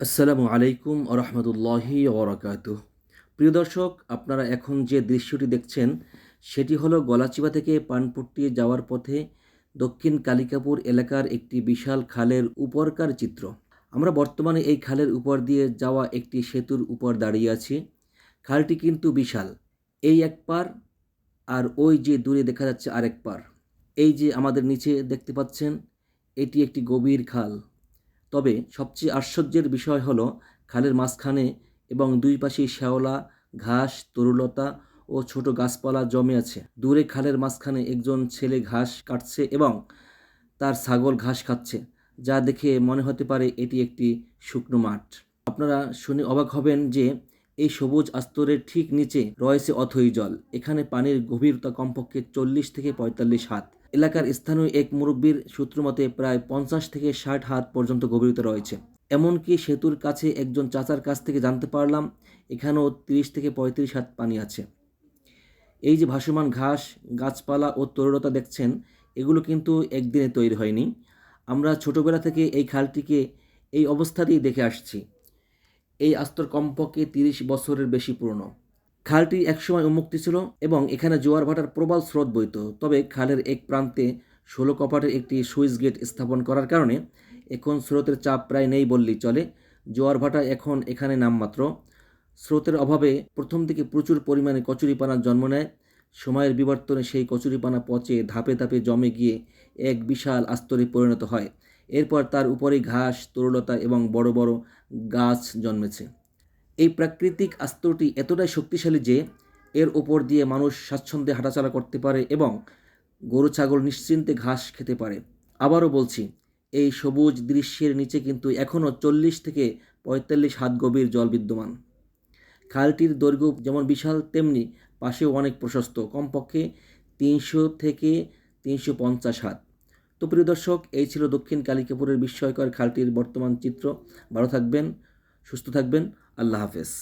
আসসালামু আলাইকুম রহমতুল্লাহি ওবরাকাত প্রিয় দর্শক, আপনারা এখন যে দৃশ্যটি দেখছেন, সেটি হলো গলাচিবা থেকে পানপট্টি যাওয়ার পথে দক্ষিণ কালিকাপুর এলাকার একটি বিশাল খালের উপরকার চিত্র। আমরা বর্তমানে এই খালের উপর দিয়ে যাওয়া একটি সেতুর উপর দাঁড়িয়ে আছি। খালটি কিন্তু বিশাল। এই এক পার আর ওই যে দূরে দেখা যাচ্ছে আরেক পার। এই যে আমাদের নিচে দেখতে পাচ্ছেন, এটি একটি গভীর খাল। তবে সবচেয়ে আশ্চর্যের বিষয় হলো খালের মাঝখানে এবং দুই পাশে শ্যাওলা, ঘাস, তরুলতা ও ছোট গাছপালা জমে আছে। দূরে খালের মাঝখানে একজন ছেলে ঘাস কাটছে এবং তার ছাগল ঘাস খাচ্ছে, যা দেখে মনে হতে পারে এটি একটি শুকনো মাঠ। আপনারা শুনে অবাক হবেন যে এই সবুজ আস্তরের ঠিক নিচে রয়েছে অথই জল। এখানে পানির গভীরতা কমপক্ষে চল্লিশ থেকে পঁয়তাল্লিশ হাত। এলাকার স্থানীয় এক মুরব্বীর সূত্রমতে প্রায় পঞ্চাশ থেকে ষাট হাত পর্যন্ত গভীরতা রয়েছে। এমনকি সেতুর কাছে একজন চাচার কাছ থেকে জানতে পারলাম, এখানেও তিরিশ থেকে পঁয়ত্রিশ হাত পানি আছে। এই যে ভাসমান ঘাস, গাছপালা ও তরুলতা দেখছেন, এগুলো কিন্তু একদিনে তৈরি হয়নি। আমরা ছোটবেলা থেকে এই খালটিকে এই অবস্থাতেই দেখে আসছি। এই আস্তর কমপক্ষে তিরিশ বছরের বেশি পুরনো। খালটি একসময় উন্মুক্ত ছিল এবং এখানে জোয়ার ভাটার প্রবল স্রোত বইত। তবে খালের এক প্রান্তে ষোলো কপাটের একটি সুইচ গেট স্থাপন করার কারণে এখন স্রোতের চাপ প্রায় নেই বললেই চলে। জোয়ার ভাটা এখন এখানে নামমাত্র। স্রোতের অভাবে প্রথম দিকে প্রচুর পরিমাণে কচুরিপানার জন্ম নেয়। সময়ের বিবর্তনে সেই কচুরিপানা পচে ধাপে ধাপে জমে গিয়ে এক বিশাল আস্তরে পরিণত হয়। এরপর তার উপরেই ঘাস, তরুলতা এবং বড় বড় গাছ জন্মেছে। এই প্রাকৃতিক আস্তরটি এতটাই শক্তিশালী যে এর ওপর দিয়ে মানুষ স্বাচ্ছন্দ্যে হাঁটাচলা করতে পারে এবং গরু, ছাগল নিশ্চিন্তে ঘাস খেতে পারে। আবারও বলছি, এই সবুজ দৃশ্যের নিচে কিন্তু এখনও চল্লিশ থেকে পঁয়তাল্লিশ হাত গভীর জল বিদ্যমান। খালটির দৈর্ঘ্য যেমন বিশাল, তেমনি পাশেও অনেক প্রশস্ত, কমপক্ষে তিনশো থেকে তিনশো পঞ্চাশ হাত। তো প্রিয় দর্শক, এই ছিল দক্ষিণ কালিকাপুরের বিস্ময়কর খালটির বর্তমান চিত্র। ভালো থাকবেন, সুস্থ থাকবেন। আল্লাহ হাফেজ।